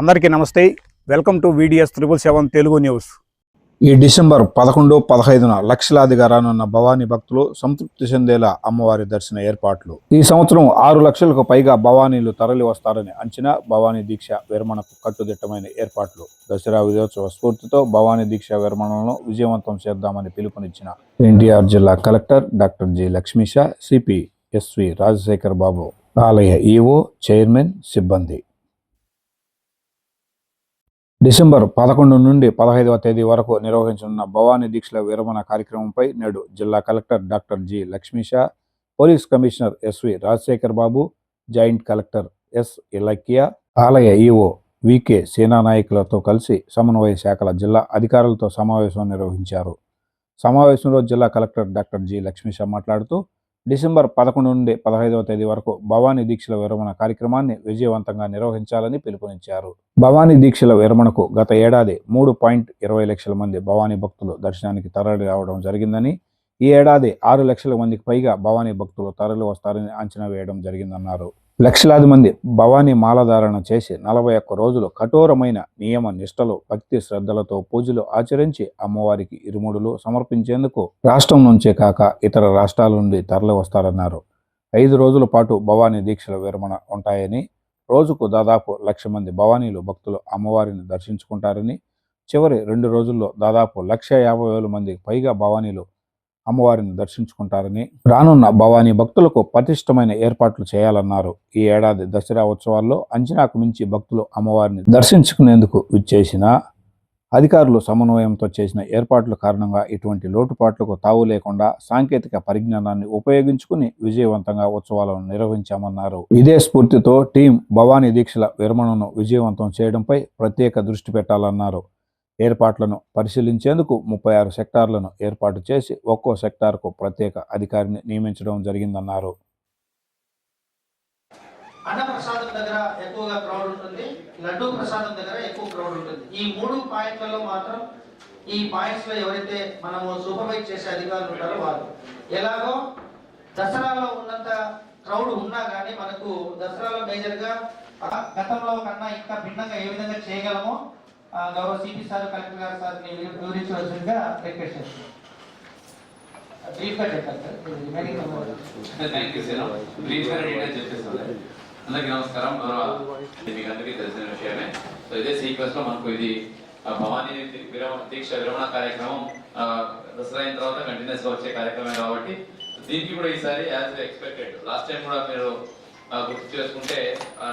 అందరికీ నమస్తే. Welcome to VDS triple seven Telugu news ఈ డిసెంబర్ పదకొండు పదహైదున లక్షలాదిగా రానున్న భవానీ భక్తులు సంతృప్తి చెందేలా అమ్మవారి దర్శన ఏర్పాట్లు. ఈ సంవత్సరం ఆరు లక్షలకు పైగా భవానీలు తరలి వస్తారని అంచనా భవానీ దీక్ష విరమణకు కట్టుదిట్టమైన ఏర్పాట్లు. దసరా విజయోత్సవ స్ఫూర్తితో భవానీ దీక్ష విరమణను విజయవంతం చేద్దామని పిలుపునిచ్చిన ఎన్టీఆర్ జిల్లా collector doctor G Lakshmisha CP SV Rajasekhar Babu ఆలయ ఈఓ చైర్మన్ సిబ్బంది. డిసెంబర్ పదకొండు నుండి పదహైదవ తేదీ వరకు నిర్వహించనున్న భవానీ దీక్షల విరమణ కార్యక్రమంపై నేడు జిల్లా collector doctor G Lakshmisha police commissioner SV Rajasekhar Babu joint collector S Ilakya ఆలయ ఈఓ వికే సేనానాయకులతో కలిసి సమన్వయ శాఖల జిల్లా అధికారులతో సమావేశం నిర్వహించారు. సమావేశంలో జిల్లా కలెక్టర్ డాక్టర్ జి లక్ష్మీష మాట్లాడుతూ డిసెంబర్ పదకొండు నుండి పదహైదవ తేదీ వరకు భవానీ దీక్షల విరమణ కార్యక్రమాన్ని విజయవంతంగా నిర్వహించాలని పిలుపునిచ్చారు. భవానీ దీక్షల విరమణకు గత ఏడాది మూడు పాయింట్ ఇరవై లక్షల మంది భవానీ భక్తులు దర్శనానికి తరలి రావడం జరిగిందని ఈ ఏడాది ఆరు లక్షల మందికి పైగా భవానీ భక్తులు తరలి వస్తారని అంచనా వేయడం జరిగిందన్నారు. లక్షలాది మంది భవానీ మాలధారణ చేసి నలభై ఒక్క రోజులు కఠోరమైన నియమ నిష్టలు భక్తి శ్రద్ధలతో పూజలు ఆచరించి అమ్మవారికి ఇరుముడులు సమర్పించేందుకు రాష్ట్రం నుంచే కాక ఇతర రాష్ట్రాల నుండి తరలి వస్తారన్నారు. ఐదు రోజుల పాటు భవానీ దీక్షల విరమణ ఉంటాయని రోజుకు దాదాపు లక్ష మంది భవానీలు భక్తులు అమ్మవారిని దర్శించుకుంటారని చివరి రెండు రోజుల్లో దాదాపు లక్ష యాభై వేల మందికి పైగా భవానీలు అమ్మవారిని దర్శించుకుంటారని రానున్న భవానీ భక్తులకు పటిష్టమైన ఏర్పాట్లు చేయాలన్నారు. ఈ ఏడాది దసరా ఉత్సవాల్లో అంచనాకు మించి భక్తులు అమ్మవారిని దర్శించుకునేందుకు విచ్చేసిన అధికారులు సమన్వయంతో చేసిన ఏర్పాట్ల కారణంగా ఇటువంటి లోటుపాట్లకు తావు లేకుండా సాంకేతిక పరిజ్ఞానాన్ని ఉపయోగించుకుని విజయవంతంగా ఉత్సవాలను నిర్వహించామన్నారు. ఇదే స్ఫూర్తితో టీం భవానీ దీక్షల విరమణను విజయవంతం చేయడంపై ప్రత్యేక దృష్టి పెట్టాలన్నారు. ఏర్పాట్లను పరిశీలించేందుకు ముప్పై ఆరు సెక్టార్లను ఏర్పాటు చేసి ఒక్కో సెక్టార్కు ప్రత్యేక అధికారిని నియమించడం జరిగిందన్నారు. అన్న ప్రసాదం దగ్గర ఎక్కువగా క్రౌడ్ ఉంటుంది. లడ్డు ప్రసాదం దగ్గర ఎక్కువ క్రౌడ్ ఉంటుంది. ఈ మూడు పాయింట్లలో మాత్రం ఈ పాయింట్స్లో ఎవరైతే మనము సూపర్వైజ్ చేసే అధికారులు ఉంటారో వారు. ఎలాగో దసరాలో ఉన్నంత క్రౌడ్ ఉన్నా కానీ మనకు దసరాలో మేజర్గా గతంలో కన్నా ఇంకా భిన్నంగా ఏ విధంగా చేయగలమో గౌరవ సిపి సార్ కలెక్టర్ గారు సార్ని వివరించవలసిందిగా రిక్వెస్ట్ చేస్తున్నాను బ్రీఫ్గా sir. Thank you sir brief detail చెప్పేస్తాను అందరికీ నమస్కారం. గౌరవ మీకు అందరికీ తెలిసిన విషయమే. సో ఇదే సీక్వెన్స్లో మనకు ఇది భవానీ విరమణ దీక్ష విరమణ కార్యక్రమం దసరా అయిన తర్వాత కంటిన్యూస్గా వచ్చే కార్యక్రమం కాబట్టి దీనికి కూడా ఈసారి యాజ్ ఎక్స్పెక్టెడ్ లాస్ట్ టైం కూడా మీరు గుర్తు చేసుకుంటే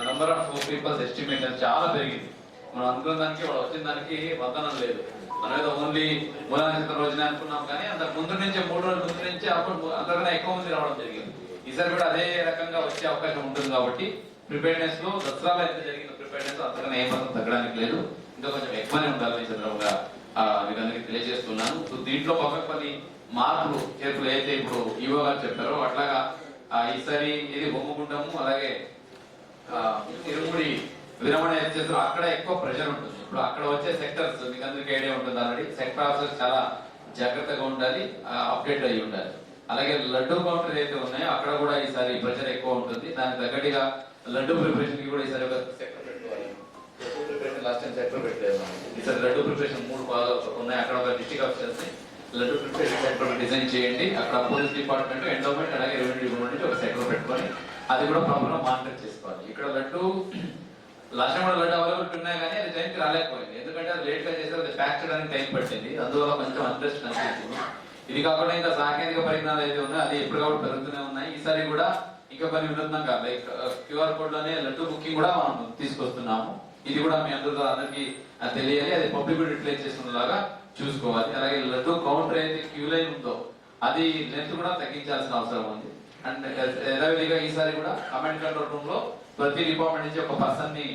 నంబర్ ఆఫ్ పీపుల్స్ ఎస్టిమేట్ చాలా పెరిగింది. మనం అనుకున్న దానికి వాళ్ళు వచ్చిన దానికి వందనం లేదు. మనం ఏదో ఓన్లీ మూలానక్షత్రం రోజున అనుకున్నాం కానీ అంత ముందు నుంచే మూడు రోజుల ముందు నుంచే అప్పుడు అంతకన్నా ఎక్కువ మంది రావడం జరిగింది. ఈసారి కూడా అదే రకంగా వచ్చే అవకాశం ఉంటుంది కాబట్టి ప్రిపేర్నెస్లో దసరాలో ఎంత జరిగిన ప్రిపేర్నెస్ అంతకన్నా ఏమాత్రం తగ్గడానికి లేదు. ఇంకా కొంచెం ఎక్కువనే ఉండాలని సందర్భంగా మీకు అందరికి తెలియజేస్తున్నాను. సో దీంట్లో పక్కకు కొన్ని మార్పులు చేతులు అయితే ఇప్పుడు ఈవో గారు చెప్పారో అట్లాగా ఆ, ఈసారి ఇది బొమ్మగుండము అలాగే ఇరుముడి విరమణ చేస్తారో అక్కడ ఎక్కువ ప్రెషర్ ఉంటుంది. ఇప్పుడు అక్కడ వచ్చే సెక్టర్స్ మీకు అందరికి ఐడియా ఉంటుంది ఆల్రెడీ సెక్టర్ ఆఫీసర్స్ చాలా జాగ్రత్తగా ఉండాలి అప్డేట్ అయ్యి ఉండాలి. అలాగే లడ్డు కౌంటర్ ఏదైతే ఉన్నాయో అక్కడ కూడా ఈసారి ప్రెషర్ ఎక్కువ ఉంటుంది. దానికి తగ్గట్టుగా లడ్డు ప్రిపరేషన్కి కూడా ఈసారి ఒక సెక్టర్ పెట్టుకోవాలి. లాస్ట్ టైం సెక్టర్ పెట్టలేదు. ఈసారి లడ్డు ప్రిపరేషన్ మూడు బాగా ఉన్నాయి. అక్కడ ఒక district officers laddu preparation sector design చేయండి. అక్కడ పోలీస్ డిపార్ట్మెంట్ ఎండోమెంట్ అలాగే రెవెన్యూ డిపార్ట్మెంట్ ఒక సెక్టర్ పెట్టుకొని అది కూడా ప్రాపర్ మానిటర్ చేసుకోవాలి. ఇక్కడ లడ్డు లాస్ట్ టైం కూడా లడ్డు అవైలబుల్ ఉన్నాయి కానీ అది టైంకి రాలేకపోయింది. ఎందుకంటే అది లేట్గా చేసారు అది ప్యాక్ చేయడానికి టైం పట్టింది. అందువల్ల కొంచెం ఇంట్రెస్ట్ అనిపించింది ఇది కాకుండా ఇంకా సాంకేతిక పరిజ్ఞానాలు అయితే ఉన్నాయో అది ఎప్పటికప్పుడు పెరుగుతూనే ఉన్నాయి. ఈసారి కూడా ఇంకా కొన్ని వినూత్నంగా లైక్ క్యూఆర్ కోడ్లోనే లడ్డు బుకింగ్ కూడా మనం తీసుకొస్తున్నాము. ఇది కూడా మీ అందరితో అందరికి తెలియాలి. అది పబ్లిక్ యూటిలైజ్ చేసుకునేలాగా చూసుకోవాలి. అలాగే లడ్డు కౌంటర్ అయితే క్యూ లైన్ ఉందో అది లెంత్ కూడా తగ్గించాల్సిన అవసరం ఉంది. అండ్ యథావిధిగా ఈసారి కూడా కమెంట్ కంట్రోల్ రూమ్లో ప్రతి డిపార్ట్మెంట్ నుంచి ఒక పర్సన్ని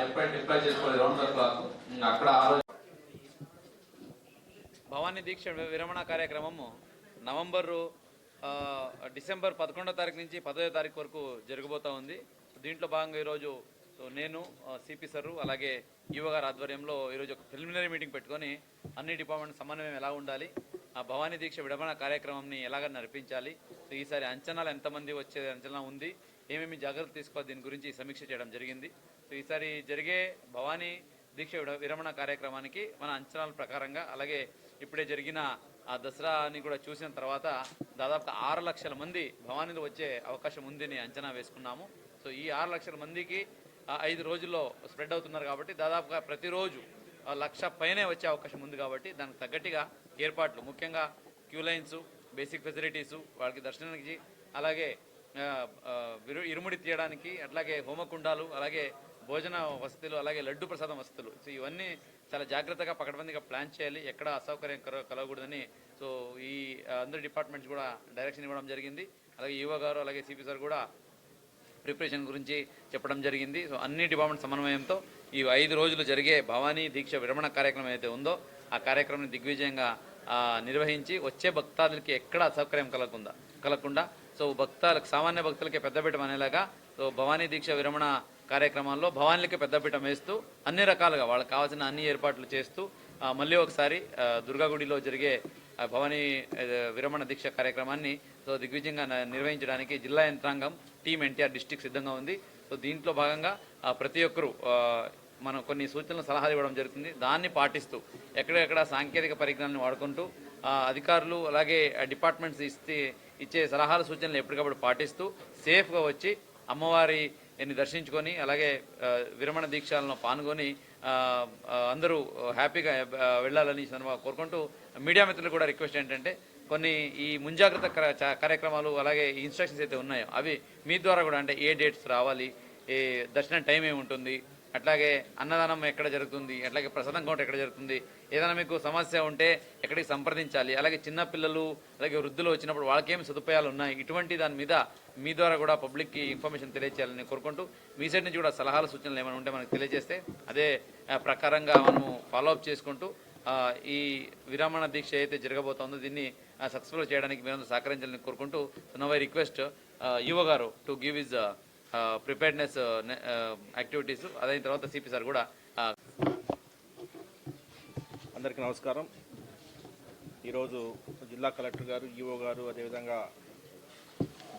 డిప్లాయ్ డిప్లాయ్ చేసుకోవాలి రౌండ్ ద క్లాక్ అక్కడ ఆ రోజు భవానీ దీక్ష విరమణ కార్యక్రమము నవంబరు డిసెంబర్ పదకొండో తారీఖు నుంచి పదవ తారీఖు వరకు జరగబోతూ ఉంది. దీంట్లో భాగంగా ఈరోజు నేను సిపి సర్రు అలాగే ఈవో గారి ఆధ్వర్యంలో ఈరోజు ఒక ప్రిలిమినరీ మీటింగ్ పెట్టుకొని అన్ని డిపార్ట్మెంట్ సమన్వయం ఎలా ఉండాలి ఆ భవానీ దీక్ష విడమణ కార్యక్రమంని ఎలాగ నడిపించాలి ఈసారి అంచనాలు ఎంతమంది వచ్చే అంచనా ఉంది ఏమేమి జాగ్రత్తలు తీసుకోవాలి దీని గురించి సమీక్ష చేయడం జరిగింది. సో ఈసారి జరిగే భవానీ దీక్ష విరమణ కార్యక్రమానికి మన అంచనాల ప్రకారంగా అలాగే ఇప్పుడే జరిగిన ఆ దసరాని కూడా చూసిన తర్వాత దాదాపు ఆరు లక్షల మంది భవానీలో వచ్చే అవకాశం ఉందని అంచనా వేసుకున్నాము. సో ఈ ఆరు లక్షల మందికి ఐదు రోజుల్లో స్ప్రెడ్ అవుతున్నారు కాబట్టి దాదాపుగా ప్రతిరోజు లక్ష పైనే వచ్చే అవకాశం ఉంది కాబట్టి దానికి తగ్గట్టుగా ఏర్పాట్లు ముఖ్యంగా క్యూ లైన్స్ బేసిక్ ఫెసిలిటీసు వాళ్ళకి దర్శనానికి అలాగే ఇరుముడి తీయడానికి అట్లాగే హోమకుండాలు అలాగే భోజన వసతులు అలాగే లడ్డు ప్రసాదం వసతులు. సో ఇవన్నీ చాలా జాగ్రత్తగా పకడ్బందీగా ప్లాన్ చేయాలి. ఎక్కడ అసౌకర్యం కలగకూడదని. సో ఈ అందరి డిపార్ట్మెంట్స్ కూడా డైరెక్షన్ ఇవ్వడం జరిగింది. అలాగే యువ గారు అలాగే సిపి సార్ కూడా ప్రిపరేషన్ గురించి చెప్పడం జరిగింది. సో అన్ని డిపార్ట్మెంట్ సమన్వయంతో ఈ ఐదు రోజులు జరిగే భవానీ దీక్ష విరమణ కార్యక్రమం ఏదైతే ఉందో ఆ కార్యక్రమం దిగ్విజయంగా నిర్వహించి వచ్చే భక్తాదులకి ఎక్కడ అసౌకర్యం కలగకుండా కలగకుండా సో భక్తాలకు సామాన్య భక్తులకి పెద్దపీఠం అనేలాగా సో భవానీ దీక్ష విరమణ కార్యక్రమాల్లో భవానీలకి పెద్దపీఠం వేస్తూ అన్ని రకాలుగా వాళ్ళకి కావాల్సిన అన్ని ఏర్పాట్లు చేస్తూ మళ్ళీ ఒకసారి దుర్గాగుడిలో జరిగే భవానీ విరమణ దీక్ష కార్యక్రమాన్ని సో దిగ్విజయంగా నిర్వహించడానికి జిల్లా యంత్రాంగం టీం ఎన్టీఆర్ డిస్టిక్ సిద్ధంగా ఉంది. సో దీంట్లో భాగంగా ప్రతి ఒక్కరూ మనం కొన్ని సూచనలు సలహాలు ఇవ్వడం జరుగుతుంది. దాన్ని పాటిస్తూ ఎక్కడెక్కడ సాంకేతిక పరిజ్ఞానాన్ని వాడుకుంటూ అధికారులు అలాగే డిపార్ట్మెంట్స్ ఇస్తే ఇచ్చే సలహాలు సూచనలు ఎప్పటికప్పుడు పాటిస్తూ సేఫ్గా వచ్చి అమ్మవారిని దర్శించుకొని అలాగే విరమణ దీక్షలను పాల్గొని అందరూ హ్యాపీగా వెళ్ళాలని సందర్భంగా కోరుకుంటూ మీడియా మిత్రులు కూడా రిక్వెస్ట్ ఏంటంటే కొన్ని ఈ ముంజాగ్రత్త చ- కార్యక్రమాలు అలాగే ఈ ఇన్స్ట్రక్షన్స్ అయితే ఉన్నాయో అవి మీ ద్వారా కూడా అంటే ఏ డేట్స్ రావాలి ఏ దర్శనం టైం ఏమి ఉంటుంది అట్లాగే అన్నదానం ఎక్కడ జరుగుతుంది అట్లాగే ప్రసాదం కౌంటర్ ఎక్కడ జరుగుతుంది ఏదైనా మీకు సమస్య ఉంటే ఎక్కడికి సంప్రదించాలి అలాగే చిన్నపిల్లలు అలాగే వృద్ధులు వచ్చినప్పుడు వాళ్ళకేం సదుపాయాలు ఉన్నాయి ఇటువంటి దాని మీద మీ ద్వారా కూడా పబ్లిక్కి ఇన్ఫర్మేషన్ తెలియజేయాలని కోరుకుంటూ మీ సైడ్ నుంచి కూడా సలహాలు సూచనలు ఏమైనా ఉంటే మనకు తెలియజేస్తే అదే ప్రకారంగా మనము ఫాలోఅప్ చేసుకుంటూ ఈ విరామణ దీక్ష అయితే జరగబోతోందో దీన్ని సక్సెస్ఫుల్ చేయడానికి మీరందరూ సహకరించాలని కోరుకుంటూ నో ఐ రిక్వెస్ట్ యువ గారు to give his preparedness activities అదైన తర్వాత సిపి సార్ కూడా అందరికీ నమస్కారం. ఈరోజు జిల్లా కలెక్టర్ గారు ఈఓ గారు అదేవిధంగా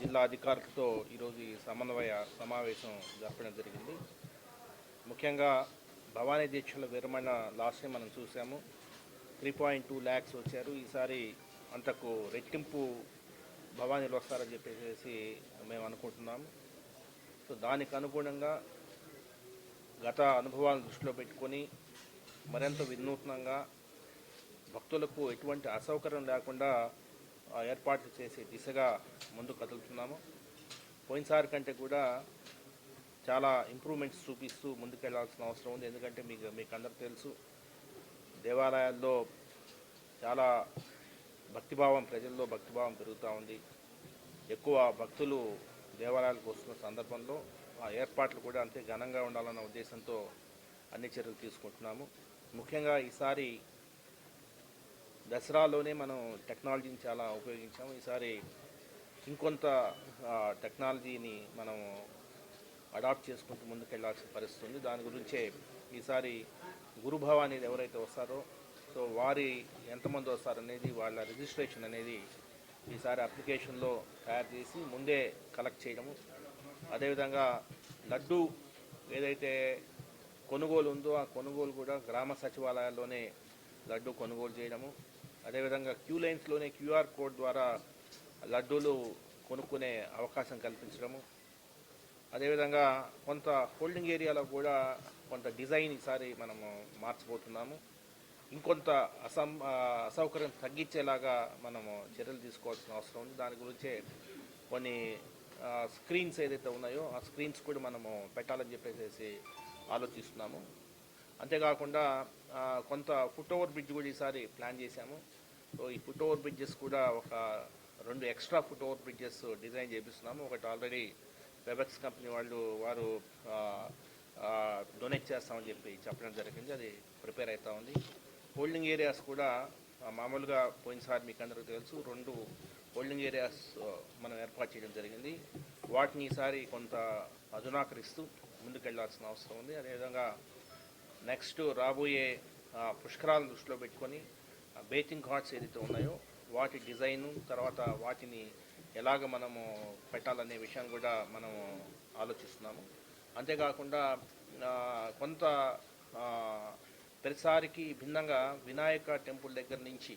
జిల్లా అధికారులతో ఈరోజు ఈ సమన్వయ సమావేశం జరపడం జరిగింది. ముఖ్యంగా భవానీ దీక్షల విరమణ లాస్ట్ టైం మనం చూసాము. త్రీ పాయింట్ టూ ల్యాక్స్ వచ్చారు. ఈసారి అంతకు రెట్టింపు భవానీలు వస్తారని చెప్పేసి మేము అనుకుంటున్నాము. సో దానికి అనుగుణంగా గత అనుభవాలను దృష్టిలో పెట్టుకొని మరింత వినూత్నంగా భక్తులకు ఎటువంటి అసౌకర్యం లేకుండా ఆ, ఏర్పాట్లు చేసే దిశగా ముందు కదులుతున్నాము. పోయినసారి కంటే కూడా చాలా ఇంప్రూవ్మెంట్స్ చూపిస్తూ ముందుకెళ్ళాల్సిన అవసరం ఉంది. ఎందుకంటే మీకు మీకు అందరికి తెలుసు దేవాలయాల్లో చాలా భక్తిభావం ప్రజల్లో భక్తిభావం పెరుగుతూ ఉంది. ఎక్కువ భక్తులు దేవాలయాలకు వస్తున్న సందర్భంలో ఆ ఏర్పాట్లు కూడా అంతే ఘనంగా ఉండాలన్న ఉద్దేశంతో అన్ని చర్యలు తీసుకుంటున్నాము. ముఖ్యంగా ఈసారి దసరాలోనే మనం టెక్నాలజీని చాలా ఉపయోగించాము. ఈసారి ఇంకొంత టెక్నాలజీని మనం అడాప్ట్ చేసుకుంటూ ముందుకెళ్ళాల్సిన పరిస్థితి ఉంది. దాని గురించే ఈసారి గురుభావ అనేది ఎవరైతే వస్తారో సో వారి ఎంతమంది వస్తారనేది వాళ్ళ రిజిస్ట్రేషన్ అనేది ఈసారి అప్లికేషన్లో తయారు చేసి ముందే కలెక్ట్ చేయడము. అదేవిధంగా లడ్డు ఏదైతే కొనుగోలు ఉందో ఆ కొనుగోలు కూడా గ్రామ సచివాలయాల్లోనే లడ్డు కొనుగోలు చేయడము. అదేవిధంగా క్యూ లైన్స్లోనే క్యూఆర్ కోడ్ ద్వారా లడ్డూలు కొనుక్కునే అవకాశం కల్పించడము. అదేవిధంగా కొంత హోల్డింగ్ ఏరియాలో కూడా కొంత డిజైన్ ఈసారి మనము మార్చబోతున్నాము. ఇంకొంత అసం అసౌకర్యం తగ్గించేలాగా మనము చర్యలు తీసుకోవాల్సిన అవసరం ఉంది. దాని గురించే కొన్ని స్క్రీన్స్ ఏదైతే ఉన్నాయో ఆ స్క్రీన్స్ కూడా మనము పెట్టాలని చెప్పేసి ఆలోచిస్తున్నాము. అంతేకాకుండా కొంత ఫుట్ ఓవర్ బ్రిడ్జ్ కూడా ఈసారి ప్లాన్ చేశాము. సో ఈ ఫుట్ ఓవర్ బ్రిడ్జెస్ కూడా ఒక రెండు extra foot over bridges design చేపిస్తున్నాము. ఒకటి ఆల్రెడీ వెబెక్స్ కంపెనీ వాళ్ళు వారు డొనేట్ చేస్తామని చెప్పి చెప్పడం జరిగింది. అది ప్రిపేర్ అవుతా ఉంది. హోల్డింగ్ ఏరియాస్ కూడా మామూలుగా పోయినసారి మీకు అందరికీ తెలుసు రెండు హోల్డింగ్ ఏరియాస్ మనం ఏర్పాటు చేయడం జరిగింది. వాటిని ఈసారి కొంత అధునాకరిస్తూ ముందుకెళ్ళాల్సిన అవసరం ఉంది. అదేవిధంగా నెక్స్ట్ రాబోయే పుష్కరాలను దృష్టిలో పెట్టుకొని బేతింగ్ ఘాట్స్ ఏదైతే ఉన్నాయో వాటి డిజైను తర్వాత వాటిని ఎలాగ మనము పెట్టాలనే విషయాన్ని కూడా మనము ఆలోచిస్తున్నాము. అంతేకాకుండా కొంత ప్రతిసారికి భిన్నంగా వినాయక టెంపుల్ దగ్గర నుంచి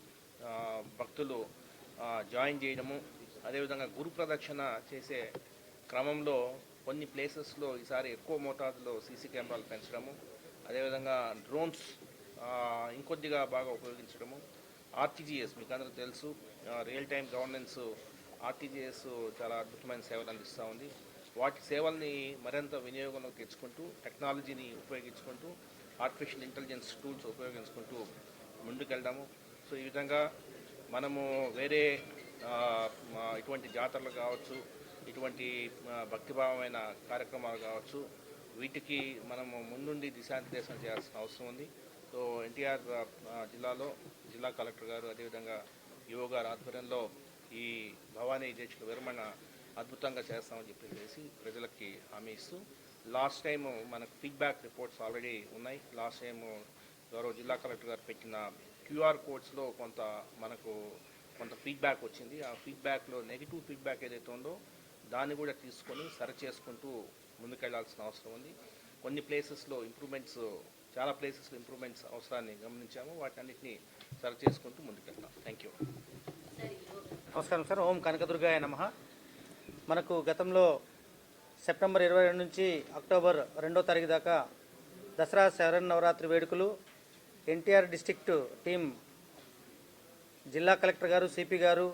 భక్తులు జాయిన్ చేయడము అదేవిధంగా గురు ప్రదక్షిణ చేసే క్రమంలో కొన్ని ప్లేసెస్లో ఈసారి ఎక్కువ మోతాదులో సీసీ కెమెరాలు పెంచడము అదేవిధంగా డ్రోన్స్ ఇంకొద్దిగా బాగా ఉపయోగించడము. ఆర్టీజీఎస్ మీకు అందరూ తెలుసు రియల్ టైం గవర్నెన్స్ ఆర్టీజీఎస్ చాలా అద్భుతమైన సేవలు అందిస్తూ ఉంది. వాటి సేవల్ని మరింత వినియోగంలోకి తెచ్చుకుంటూ టెక్నాలజీని ఉపయోగించుకుంటూ ఆర్టిఫిషియల్ ఇంటెలిజెన్స్ టూల్స్ ఉపయోగించుకుంటూ ముందుకెళ్దాము. సో ఈ విధంగా మనము వేరే ఇటువంటి జాతరలు కావచ్చు ఇటువంటి భక్తిభావమైన కార్యక్రమాలు కావచ్చు వీటికి మనము ముందుండి దిశానిర్దేశం చేయాల్సిన అవసరం ఉంది. సో ఎన్టీఆర్ జిల్లాలో జిల్లా కలెక్టర్ గారు అదేవిధంగా యువ గారు ఆధ్వర్యంలో ఈ భవానీ దీక్షల విరమణ అద్భుతంగా చేస్తామని చెప్పేసి ప్రజలకి హామీ ఇస్తూ లాస్ట్ టైం మనకు ఫీడ్బ్యాక్ రిపోర్ట్స్ ఆల్రెడీ ఉన్నాయి. లాస్ట్ టైం గౌరవ జిల్లా కలెక్టర్ గారు పెట్టిన క్యూఆర్ కోడ్స్లో కొంత మనకు కొంత ఫీడ్బ్యాక్ వచ్చింది. ఆ ఫీడ్బ్యాక్లో నెగిటివ్ ఫీడ్బ్యాక్ ఏదైతే ఉందో దాన్ని కూడా తీసుకొని సరి చేసుకుంటూ ముందుకెళ్ళాల్సిన అవసరం ఉంది. కొన్ని ప్లేసెస్లో ఇంప్రూవ్మెంట్స్ చాలా ప్లేసెస్లో ఇంప్రూవ్మెంట్స్ అవసరాన్ని గమనించాము. వాటన్నిటిని సరి చేసుకుంటూ ముందుకెళ్తాం. Thank you. నమస్కారం సార్. ఓం కనకదుర్గాయ నమ. మనకు గతంలో సెప్టెంబర్ ఇరవై రెండు నుంచి అక్టోబర్ రెండో తారీఖు దాకా దసరా శరణ్ నవరాత్రి వేడుకలు ఎన్టీఆర్ డిస్టిక్ట్ టీం జిల్లా కలెక్టర్ గారు సిపి గారు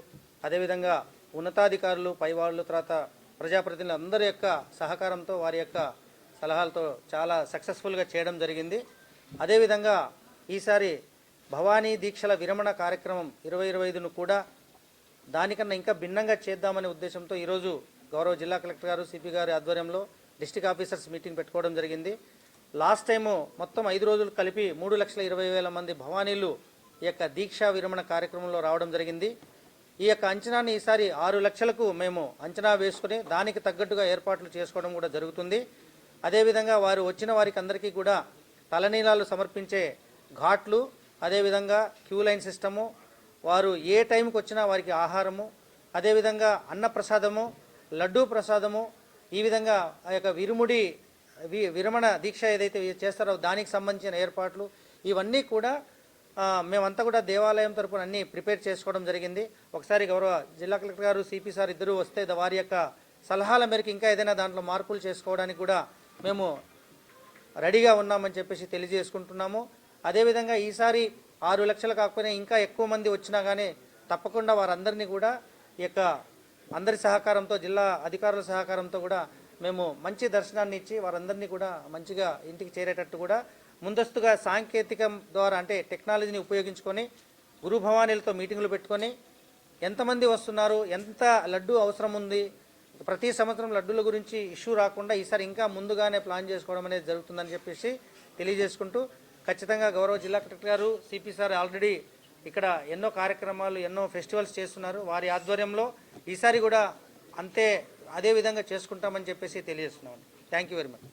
అదేవిధంగా ఉన్నతాధికారులు పైవాళ్ళు తర్వాత ప్రజాప్రతినిధులు అందరి యొక్క సహకారంతో వారి యొక్క సలహాలతో చాలా సక్సెస్ఫుల్గా చేయడం జరిగింది. అదేవిధంగా ఈసారి భవానీ దీక్షల విరమణ కార్యక్రమం ఇరవై ఇరవై ఐదును కూడా దానికన్నా ఇంకా భిన్నంగా చేద్దామనే ఉద్దేశంతో ఈరోజు గౌరవ జిల్లా కలెక్టర్ గారు సిపి గారి ఆధ్వర్యంలో డిస్టిక్ ఆఫీసర్స్ మీటింగ్ పెట్టుకోవడం జరిగింది. లాస్ట్ టైము మొత్తం ఐదు రోజులు కలిపి మూడు లక్షల ఇరవై వేల మంది భవానీలు ఈ యొక్క దీక్షా విరమణ కార్యక్రమంలో రావడం జరిగింది. ఈ యొక్క అంచనాన్ని ఈసారి ఆరు లక్షలకు మేము అంచనా వేసుకుని దానికి తగ్గట్టుగా ఏర్పాట్లు చేసుకోవడం కూడా జరుగుతుంది. అదేవిధంగా వారు వచ్చిన వారికి అందరికీ కూడా తలనీలాలు సమర్పించే ఘాట్లు అదేవిధంగా క్యూ లైన్ సిస్టము వారు ఏ టైంకి వచ్చినా వారికి ఆహారము అదేవిధంగా అన్నప్రసాదము లడ్డూ ప్రసాదము ఈ విధంగా ఆ యొక్క విరుముడి వి- విరమణ దీక్ష ఏదైతే చేస్తారో దానికి సంబంధించిన ఏర్పాట్లు ఇవన్నీ కూడా మేమంతా కూడా దేవాలయం తరపున అన్ని ప్రిపేర్ చేసుకోవడం జరిగింది. ఒకసారి గౌరవ జిల్లా కలెక్టర్ గారు సిపి సార్ ఇద్దరు వస్తే వారి యొక్క సలహాల మేరకు ఇంకా ఏదైనా దాంట్లో మార్పులు చేసుకోవడానికి కూడా మేము రెడీగా ఉన్నామని చెప్పేసి తెలియజేసుకుంటున్నాము. అదేవిధంగా ఈసారి ఆరు లక్షలు కాకపోయినా ఇంకా ఎక్కువ మంది వచ్చినా కానీ తప్పకుండా వారందరినీ కూడా ఈ యొక్క అందరి సహకారంతో జిల్లా అధికారుల సహకారంతో కూడా మేము మంచి దర్శనాన్ని ఇచ్చి వారందరినీ కూడా మంచిగా ఇంటికి చేరేటట్టు కూడా ముందస్తుగా సాంకేతికం ద్వారా అంటే టెక్నాలజీని ఉపయోగించుకొని గురు భవానీలతో మీటింగులు పెట్టుకొని ఎంతమంది వస్తున్నారు ఎంత లడ్డు అవసరం ఉంది ప్రతి సంవత్సరం లడ్డుల గురించి ఇష్యూ రాకుండా ఈసారి ఇంకా ముందుగానే ప్లాన్ చేసుకోవడం అనేది జరుగుతుందని చెప్పేసి తెలియజేసుకుంటూ ఖచ్చితంగా గౌరవ జిల్లా కలెక్టర్ గారు సిపి సార్ ఆల్రెడీ ఇక్కడ ఎన్నో కార్యక్రమాలు ఎన్నో ఫెస్టివల్స్ చేస్తున్నారు. వారి ఆధ్వర్యంలో ఈసారి కూడా అంతే అదే విధంగా చేసుకుంటామని చెప్పేసి తెలియజేస్తున్నాం. Thank you very much